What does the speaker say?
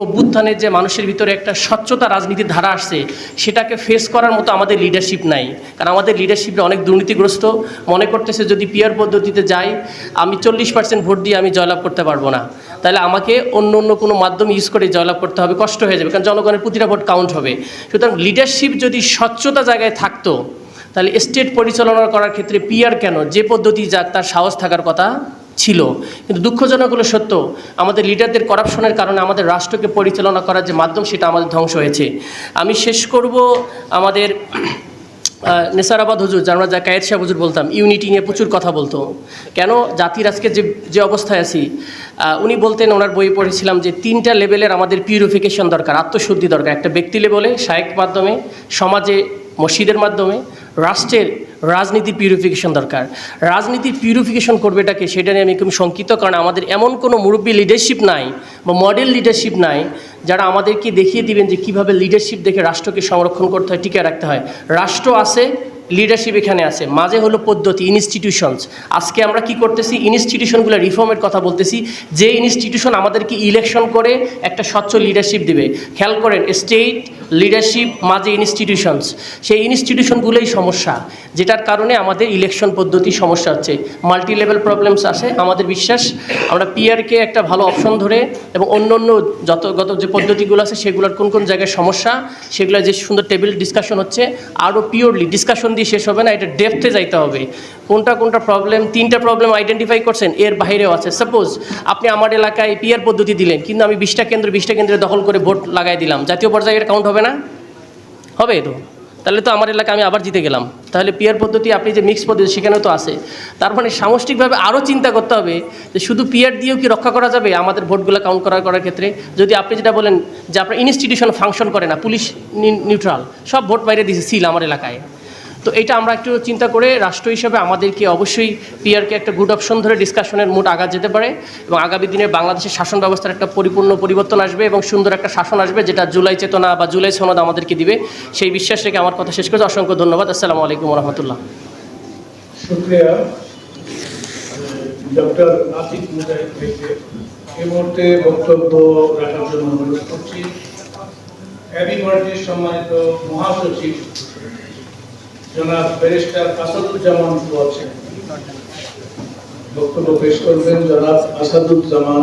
অভ্যুত্থানের যে মানুষের ভিতরে একটা স্বচ্ছতা রাজনীতির ধারা আসছে, সেটাকে ফেস করার মতো আমাদের লিডারশিপ নাই। কারণ আমাদের লিডারশিপে অনেক দুর্নীতিগ্রস্ত। মনে করতেছে যদি পিয়ার পদ্ধতিতে যাই, আমি চল্লিশ পার্সেন্ট ভোট দিয়ে আমি জয়লাভ করতে পারব না। তাহলে আমাকে অন্য অন্য কোনো মাধ্যম ইউজ করে জয়লাভ করতে হবে, কষ্ট হয়ে যাবে। কারণ জনগণের প্রতিটা ভোট কাউন্ট হবে। সুতরাং লিডারশিপ যদি স্বচ্ছতা জায়গায় থাকতো, তাহলে স্টেট পরিচালনা করার ক্ষেত্রে পিয়ার কেন? যে পদ্ধতি যাক তার সাহস থাকার কথা ছিল। কিন্তু দুঃখজনক হলো সত্য, আমাদের লিডারদের করাপশনের কারণে আমাদের রাষ্ট্রকে পরিচালনা করার যে মাধ্যম, সেটা আমাদের ধ্বংস হয়েছে। আমি শেষ করব আমাদের নেসারাবাদ হুজুর আমরা যা কায়েদ শাহ হুজুর বলতাম, ইউনিটি নিয়ে প্রচুর কথা বলতো। কেন? জাতির আজকে যে যে অবস্থায় আছি উনি বলতেন, ওনার বই পড়েছিলাম যে তিনটা লেভেলের আমাদের পিউরিফিকেশন দরকার, আত্মশুদ্ধি দরকার। একটা ব্যক্তি লেভেলে শায়েক মাধ্যমে, সমাজে, মসজিদের মাধ্যমে, রাষ্ট্রের রাজনীতি পিউরিফিকেশন দরকার। রাজনীতি পিউরিফিকেশন করবে এটাকে, সেটা নিয়ে আমি খুব শঙ্কিত, কারণ আমাদের এমন কোনো মুরব্বী লিডারশিপ নাই বা মডেল লিডারশিপ নাই যারা আমাদেরকে দেখিয়ে দিবেন যে কীভাবে লিডারশিপ দেখে রাষ্ট্রকে সংরক্ষণ করতে হয় টিকে রাখতে হয়। রাষ্ট্র আছে লিডারশিপ এখানে আছে। মাঝে হলো পদ্ধতি ইনস্টিটিউশনস আজকে আমরা কি করতেছি? ইনস্টিটিউশনগুলো রিফর্মের কথা বলতেছি। যে ইনস্টিটিউশন আমাদেরকে ইলেকশন করে একটা স্বচ্ছ লিডারশিপ দেবে। খেয়াল করেন স্টেট লিডারশিপ মাঝে ইনস্টিটিউশনস সেই ইনস্টিটিউশনগুলোই সমস্যা, যেটার কারণে আমাদের ইলেকশন পদ্ধতি সমস্যা হচ্ছে। মাল্টি লেভেল প্রবলেমস আসে, আমাদের বিশ্বাস। আমরা পিআরকে একটা ভালো অপশন ধরে এবং অন্য অন্য যত, গত যে পদ্ধতিগুলো আছে, সেগুলোর কোন কোন জায়গায় সমস্যা, সেগুলো যে সুন্দর টেবিল ডিসকাশন হচ্ছে, আরও পিওরলি ডিসকাশন দিয়ে শেষ হবে না, এটা ডেপথে যাইতে হবে। কোনটা কোনটা প্রবলেম তিনটা প্রবলেম আইডেন্টিফাই করছেন, এর বাইরেও আছে। সাপোজ আপনি আমার এলাকায় পিআর পদ্ধতি দিলেন, কিন্তু আমি বিশটা কেন্দ্র, বিশটা কেন্দ্রে দখল করে ভোট লাগাই দিলাম, জাতীয় পর্যায়ে এটা কাউন্ট হবে না? হবে তো? তাহলে তো আমার এলাকায় আমি আবার জিতে গেলাম। তাহলে পিয়ার পদ্ধতি, আপনি যে মিক্স পদ্ধতি, সেখানেও তো আছে। তার মানে সামষ্টিকভাবে আরও চিন্তা করতে হবে যে শুধু পিয়ার দিয়েও কি রক্ষা করা যাবে আমাদের ভোটগুলো কাউন্ট করার করার ক্ষেত্রে? যদি আপনি যেটা বলেন যে আপনার ইনস্টিটিউশন ফাংশন করে না, পুলিশ নিউট্রাল সব ভোট বাইরে দিয়েছে সিল আমার এলাকায়। তো এটা আমরা একটু চিন্তা করে রাষ্ট্র হিসেবে আমাদেরকে অবশ্যই পিআরকে একটা গুড অপশন ধরে ডিসকাশনের মুড আগা যেতে পারে এবং আগামী দিনে বাংলাদেশের শাসন ব্যবস্থার একটা পরিপূর্ণ পরিবর্তন আসবে এবং সুন্দর একটা শাসন আসবে যেটা জুলাই চেতনা বা জুলাই সনদ আমাদেরকে দিবে। সেই বিশ্বাস রেখে আমার কথা শেষ করছি। অসংখ্য ধন্যবাদ। আসসালামু আলাইকুম রহমতুল্লাহ সম্মানিত মহাসচিব। জনাব ব্যারিস্টার আসাদুজ্জামান বলছেন বক্তব্য পেশ করবেন জনাব আসাদুজ্জামান